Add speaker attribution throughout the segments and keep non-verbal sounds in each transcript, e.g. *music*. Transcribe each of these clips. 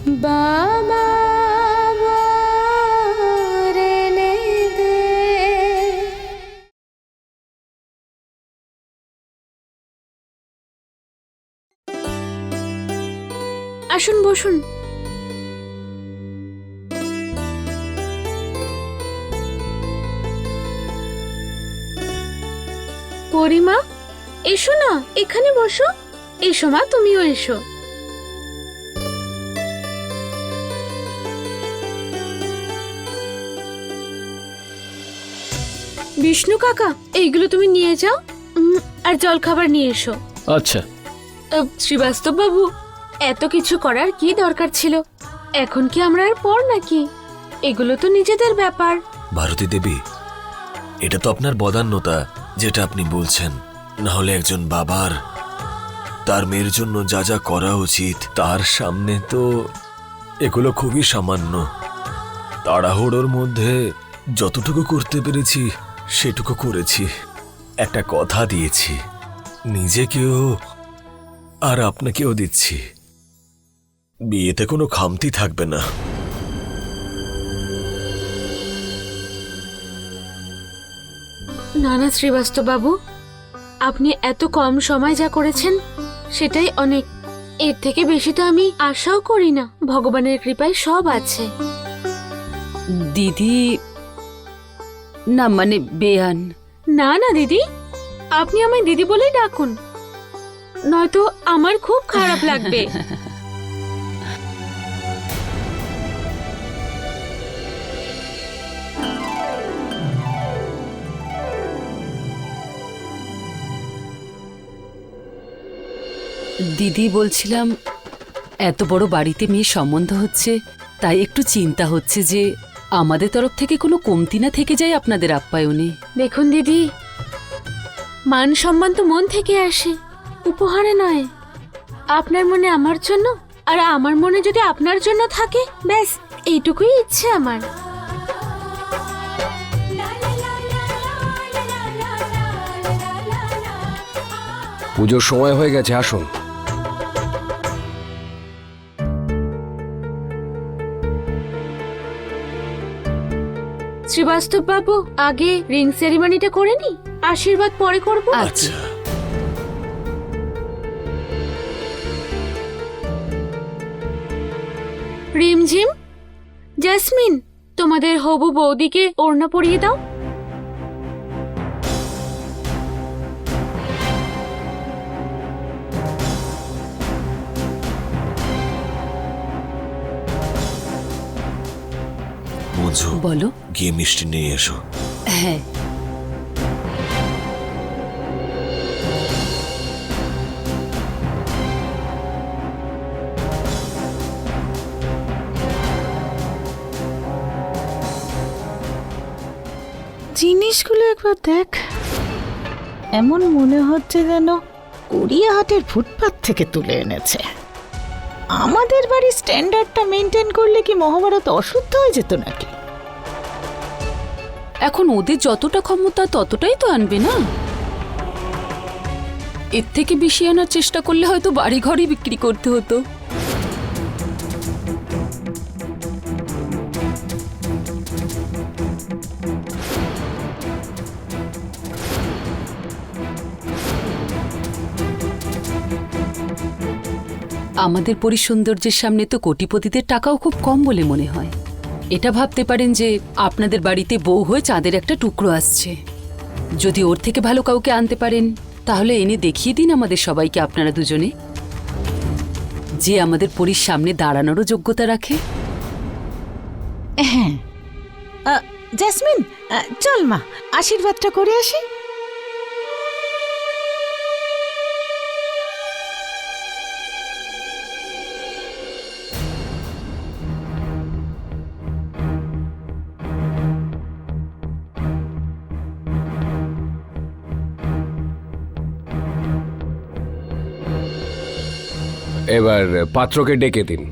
Speaker 1: আসুন বসুন। পরিমা এসো না এখানে বসো। এসো মা তুমিও এসো। বিষ্ণু কাকা এইগুলো তুমি নিয়ে যাও। আর জল খাবার নিয়ে এসো।
Speaker 2: আচ্ছা।
Speaker 1: শ্রীবাস্তব বাবু এত কিছু করার কি দরকার ছিল? এখন কি আমরা আর পর নাকি? এগুলো তো নিজেদের ব্যাপার।
Speaker 3: ভারতী দেবী এটা তো আপনার বদান্যতা যেটা আপনি বলছেন। না হলে একজন বাবার তার মেয়ের জন্য যা যা করা উচিত তার সামনে তো এগুলো খুবই সামান্য। তাড়াহুড়োর মধ্যে যতটুকু করতে পেরেছি সেটুকু করেছি। একটা কথা দিয়েছি। নিজেকেও আর আপনাকেও দিচ্ছি। বিয়েতে কোনো খামতি থাকবে না।
Speaker 1: না না শ্রীবাস্তব বাবু আপনি এত কম সময় যা করেছেন সেটাই অনেক। এর থেকে বেশি তো আমি আশাও করি না। ভগবানের কৃপায় সব আছে।
Speaker 4: দিদি না মানে বেয়ান।
Speaker 1: না না দিদি। আপনি আমায় দিদি বলেই ডাকুন। নয়তো আমার খুব খারাপ লাগবে।
Speaker 4: দিদি বলছিলাম এত বড় বাড়িতে মেয়ে সম্বন্ধ হচ্ছে তাই একটু চিন্তা হচ্ছে যে আমাদের তরফ থেকে কোনো কমতি না থেকে যায় আপনাদের আপ্যায়নে।
Speaker 1: দেখুন দিদি মান সম্মান তো মন থেকে আসে উপহারে নয়। আপনার মনে আমার জন্য আর আমার মনে যদি আপনার জন্য থাকে ব্যাস এইটুকুই ইচ্ছে আমার।
Speaker 2: পুজোর সময় হয়ে গেছে আসুন।
Speaker 1: শ্রীবাস্তব বাবু আগে রিং সেরিমানিটা করে নি? আশীর্বাদ পরে করব?
Speaker 3: আচ্ছা।
Speaker 1: রিমঝিম জাসমিন তোমাদের হবু বৌদিকে ওড়না পরিয়ে দাও।
Speaker 4: বলো।
Speaker 3: গিয়ে মিষ্টি নিয়ে এসো।
Speaker 4: হ্যাঁ।
Speaker 5: জিনিসগুলো একবার দেখ। এমন মনে হচ্ছে যেন গড়িয়াহাটের ফুটপাত থেকে তুলে এনেছে। আমাদের বাড়ির স্ট্যান্ডার্ডটা মেনটেন করলে কি মহাভারত অশুদ্ধ হয়ে যেত নাকি?
Speaker 4: এখন ওদের যতটা ক্ষমতা, ততটাই তো আনবে না? এর থেকে বেশি আনার চেষ্টা করলে হয়তো বাড়ি ঘরই বিক্রি করতে হতো। আমাদের পরিসৌন্দর্যের সামনে তো কোটিপতিদের টাকাও খুব কম বলে মনে হয়। এটা ভাবতে পারেন যে আপনাদের বাড়িতে বউ হয়ে চাঁদের একটা টুকরো আসছে। যদি ওর থেকে ভালো কাউকে আনতে পারেন, তাহলে এনে দেখিয়ে দিন আমাদের সবাইকে আপনারা দুজনে। যে আমাদের পরীর সামনে দাঁড়ানোরও যোগ্যতা রাখে।
Speaker 5: হ্যাঁ। জ্যাসমিন চল মা, আশীর্বাদটা করে আসি।
Speaker 2: এবার পাত্রকে ডেকে দিন।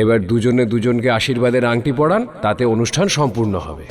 Speaker 2: এবার দুজনে দুজনকে আশীর্বাদের আংটি পড়ান তাতে অনুষ্ঠান সম্পূর্ণ হবে।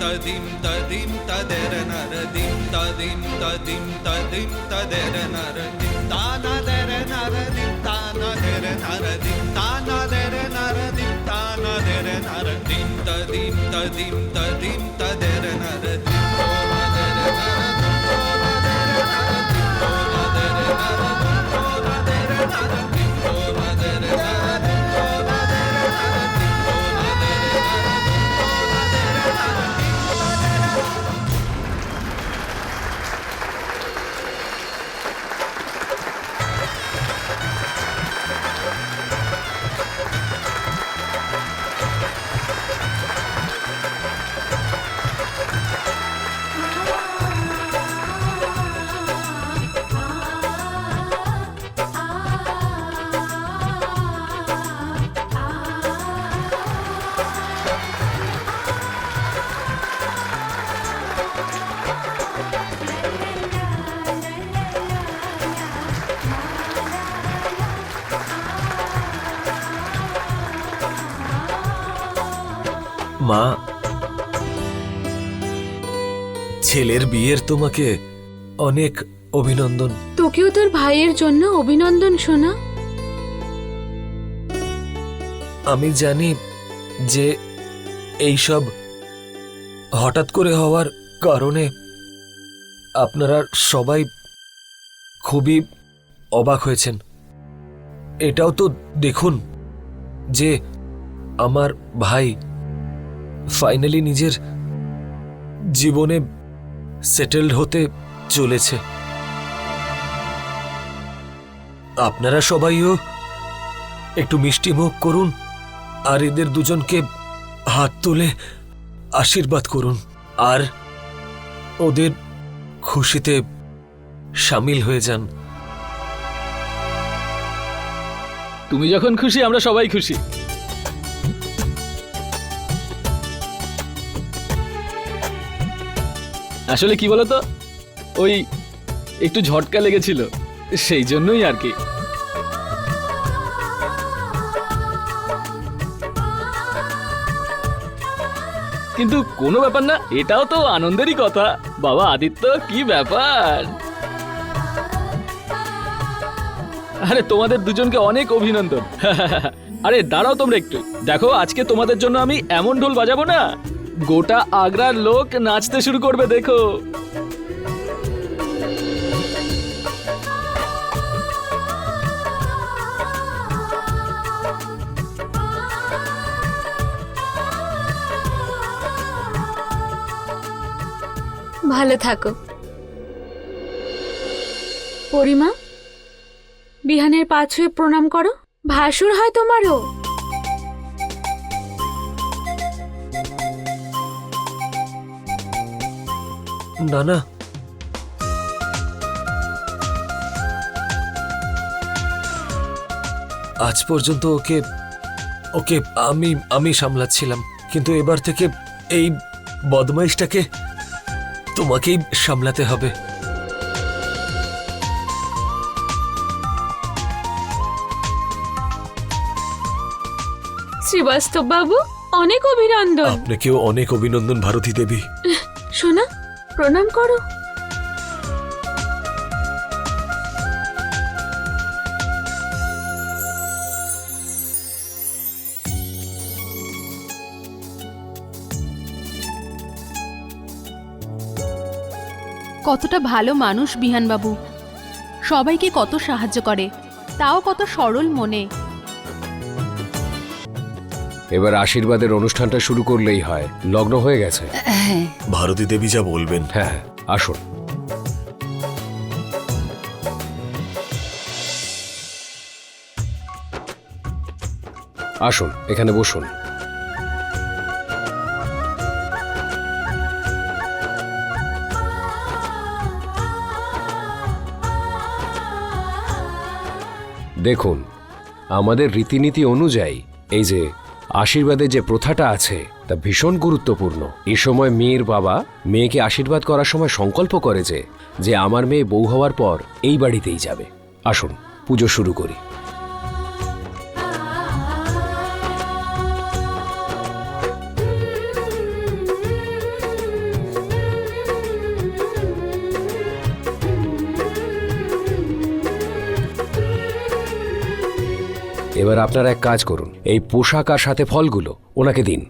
Speaker 6: ததிம் ததிம் ததர நரதிம் ததிம் ததிம் ததிம் ததர நரதிம். தானதர நரதிம் தானதர நரதிம். தானதர நரதிம் தானதர நரதிம். ததிம் ததிம் ததிம் ததர நரதிம். தானதர
Speaker 3: நரதிம். ছেলের বিয়ের তোমাকে অনেক অভিনন্দন।
Speaker 1: তোকেও তোর ভাইয়ের জন্য অভিনন্দন শোনা
Speaker 3: আমি জানি যে এইসব হঠাৎ করে হওয়ার কারণে আপনারা সবাই খুবই অবাক হয়েছেন। এটাও তো দেখুন যে আমার ভাই ফাইনালি নিজের জীবনে সেটেলড হতে চলেছে। আপনারা সবাইও একটু মিষ্টি মুখ করুন আর এদের দুজনকে হাত তুলে আশীর্বাদ করুন। আর ওদের খুশিতে সামিল হয়ে যান।
Speaker 7: তুমি যখন খুশি, আমরা সবাই খুশি। আসলে কি বলতো? ওই একটু ঝটকা লেগেছিল, সেই জন্যই আর কি। কিন্তু কোনো ব্যাপার না, এটাও তো আনন্দেরই কথা। বাবা আদিত্য, কি ব্যাপার? আরে তোমাদের দুজনকে অনেক অভিনন্দন। *laughs* আরে দাঁড়াও তোমরা একটু। দেখো, আজকে তোমাদের জন্য আমি এমন ঢোল বাজাবো না। গোটা আগ্রার লোক নাচতে শুরু করবে, দেখো।
Speaker 1: ভালো থাকো। পরিমা, বিহানের পা ছুঁয়ে প্রণাম করো। ভাসুর হয় তোমারও।
Speaker 3: না না। আজ পর্যন্ত ওকে ওকে আমি আমি সামলাচ্ছিলাম কিন্তু এবার থেকে এই বদমাইশটাকে তোমাকেই সামলাতে হবে।
Speaker 1: শ্রীবাস্তব বাবু অনেক অভিনন্দন।
Speaker 3: আপনাকেও অনেক অভিনন্দন ভারতী দেবী।
Speaker 1: শোনা প্রণাম করো।
Speaker 8: কতটা ভালো মানুষ বিহানবাবু। সবাইকে কত সাহায্য করে তাও কত সরল মনে।
Speaker 2: এবার আশীর্বাদের অনুষ্ঠানটা শুরু করলেই হয়। লগ্ন হয়ে গেছে।
Speaker 4: হ্যাঁ।
Speaker 3: ভারতী দেবী যা বলবেন।
Speaker 2: হ্যাঁ আসুন। আসুন এখানে বসুন। দেখুন আমাদের রীতিনীতি অনুযায়ী এই যে আশীর্বাদের যে প্রথাটা আছে, তা ভীষণ গুরুত্বপূর্ণ। এ সময় মেয়ের বাবা মেয়েকে আশীর্বাদ করার সময় সংকল্প করে যে যে আমার মেয়ে বউ হওয়ার পর এই বাড়িতেই যাবে। আসুন, পুজো শুরু করি। এবার আপনারা এক কাজ করুন। এই পোশাক আর সাথে ফলগুলো ওনাকে দিন।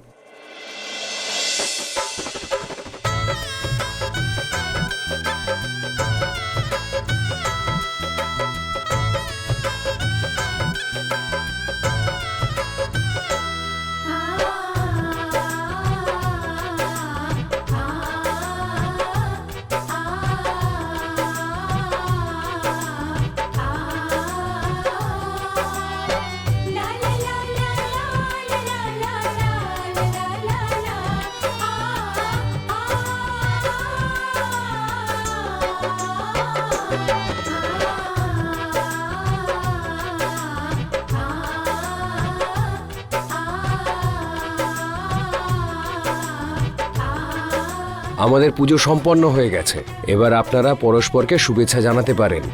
Speaker 2: আমাদের পুজো সম্পন্ন হয়ে গেছে। এবার আপনারা পরস্পরকে শুভেচ্ছা জানাতে পারেন।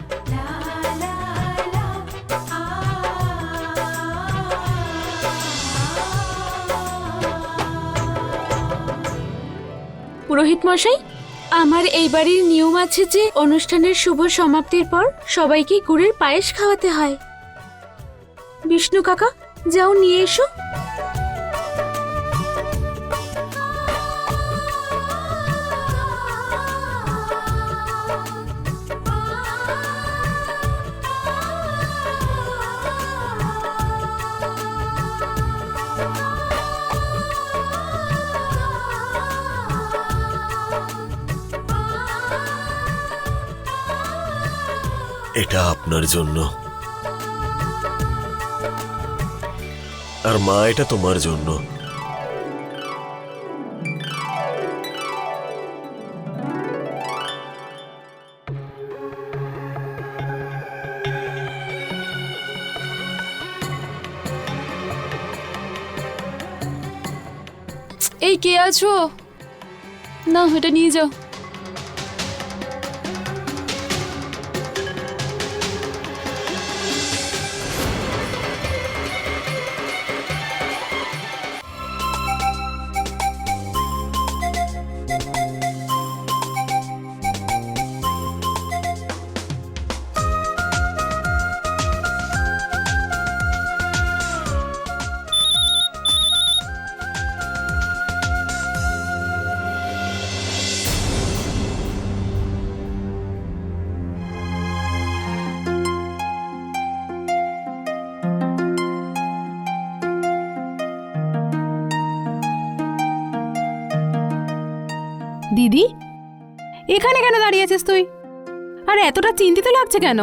Speaker 1: পুরোহিত মশাই, আমার এই বাড়ির নিয়ম আছে যে অনুষ্ঠানের শুভ সমাপ্তির পর সবাইকে গুড়ের পায়েস খাওয়াতে হয়। বিষ্ণু কাকা, যাও নিয়ে এসো।
Speaker 3: এটা আপনার জন্য। আর মা, এটা তোমার জন্য।
Speaker 8: এই কে আছো? না, এটা নিয়ে যাও। দিদি? এখানে কেন দাঁড়িয়ে আছিস তুই? আর এতটা চিন্তিত লাগছে কেন?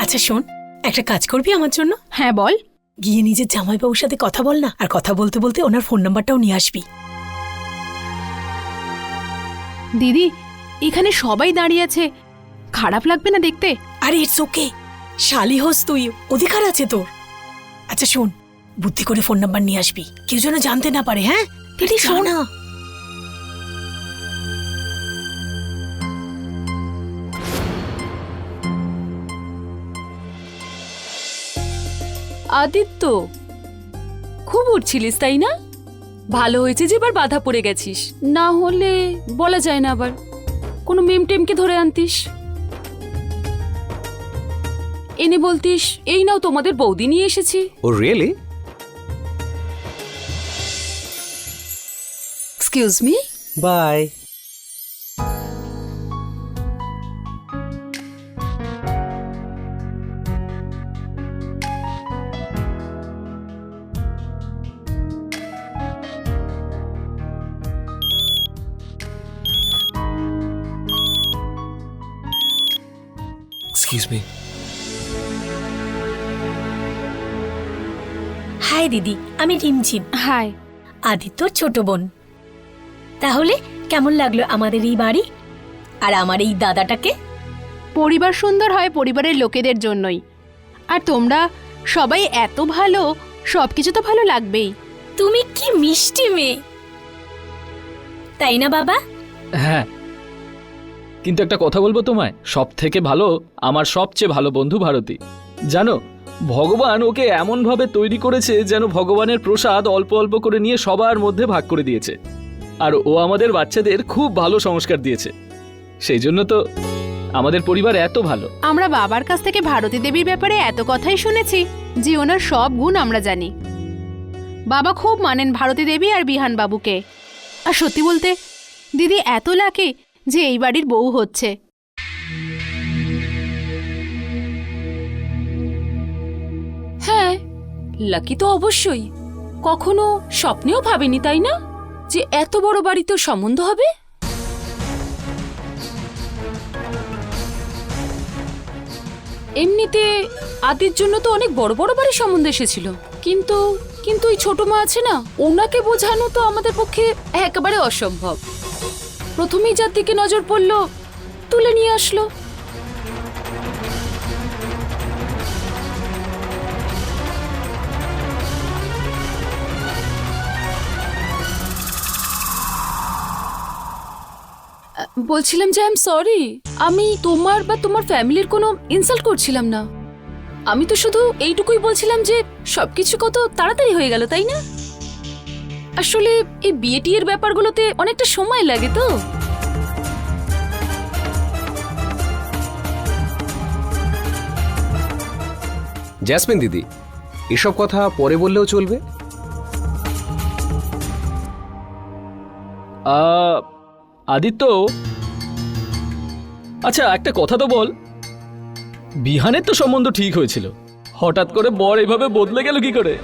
Speaker 9: আচ্ছা শোন একটা কাজ করবি আমার জন্য?
Speaker 8: হ্যাঁ বল।
Speaker 9: গিয়ে নিজের জামাইবাবুর সাথে কথা বল না আর কথা বলতে বলতে ওনার ফোন নাম্বারটাও নিয়ে আসবি।
Speaker 8: দিদি এখানে সবাই দাঁড়িয়ে আছে। খারাপ লাগবে না দেখতে?
Speaker 9: আরে ইটস ওকে। শালি হোস তুই অধিকার আছে তোর। আচ্ছা শোন বুদ্ধি করে ফোন নাম্বার নিয়ে আসবি। কেউ যেন জানতে না পারে হ্যাঁ? দিদি শোন।
Speaker 8: আদিত্য
Speaker 4: খুব উঠছিলিস তাই না? ভালো হয়েছে যে এবার বাধা পড়ে গেছিস। না হলে বলা যায় না আবার। কোনো মেম টেমকে ধরে আনতিস? এনে বলতিস এই নাও তোমাদের বৌদি নিয়ে এসেছি।
Speaker 2: ও really
Speaker 4: excuse me
Speaker 10: bye
Speaker 3: excuse me
Speaker 9: hi দিদি। আমি রিমঝিম।
Speaker 1: হাই
Speaker 9: আদিত্যর ছোট বোন। তাহলে কেমন লাগল আমাদের এই বাড়ি? আর আমার এই দাদাটাকে?
Speaker 8: পরিবার সুন্দর হয় পরিবারের লোকেদের জন্যই। আর তোমরা সবাই এত ভালো সব কিছু তো ভালো লাগবেই।
Speaker 9: তুমি কি মিষ্টি মেয়ে? তাই না বাবা?
Speaker 7: হ্যাঁ কিন্তু একটা কথা বলব তোমায়। সব থেকে ভালো, আমার সবচেয়ে ভালো বন্ধু ভারতী। জানো, ভগবান ওকে এমনভাবে তৈরি করেছে যেন ভগবানের প্রসাদ অল্প অল্প করে নিয়ে সবার মধ্যে ভাগ করে দিয়েছে। আর ও আমাদের বাচ্চাদের খুব ভালো সংস্কার দিয়েছে। সেই জন্য তো আমাদের পরিবার এত ভালো।
Speaker 8: আমরা বাবার কাছ থেকে ভারতী দেবীর ব্যাপারে এত কথাই শুনেছি যে ওনার সব গুণ আমরা জানি। বাবা খুব মানেন ভারতী দেবী আর বিহান বাবুকে আর সত্যি বলতে, দিদি এত লাকি যে এই বাড়ির বউ হচ্ছে।
Speaker 4: হ্যাঁ লাকি তো অবশ্যই। কখনো স্বপ্নেও ভাবেনি, তাই না? যে এত বড় বাড়িতে সম্বন্ধ হবে? এমনিতে আদির জন্য তো অনেক বড় বড় বাড়ি সম্বন্ধ এসেছিল। কিন্তু কিন্তু ওই ছোট মা আছে না? ওনাকে বোঝানো তো আমাদের পক্ষে একেবারে অসম্ভব। প্রথমেই যার দিকে নজর পড়ল, তুলে নিয়ে আসলো। বলছিলাম যে আই এম সরি আমি তোমার বা তোমার ফ্যামিলির কোনো ইনসাল্ট করছিলাম না। আমি তো শুধু এইটুকুই বলছিলাম যে সবকিছু কত তাড়াতাড়ি হয়ে গেল, তাই না? আসলে এই বিয়ে টিয়ের ব্যাপারগুলোতে অনেকটা সময় লাগে তো।
Speaker 2: জ্যাসমিন দিদি এসব কথা পরে বললেও চলবে?
Speaker 7: আহ, আদিত্য? আচ্ছা একটা কথা তো বল। বিহানের তো সম্বন্ধ ঠিক হয়েছিল। হঠাৎ করে বর এভাবে বদলে গেল কি করে?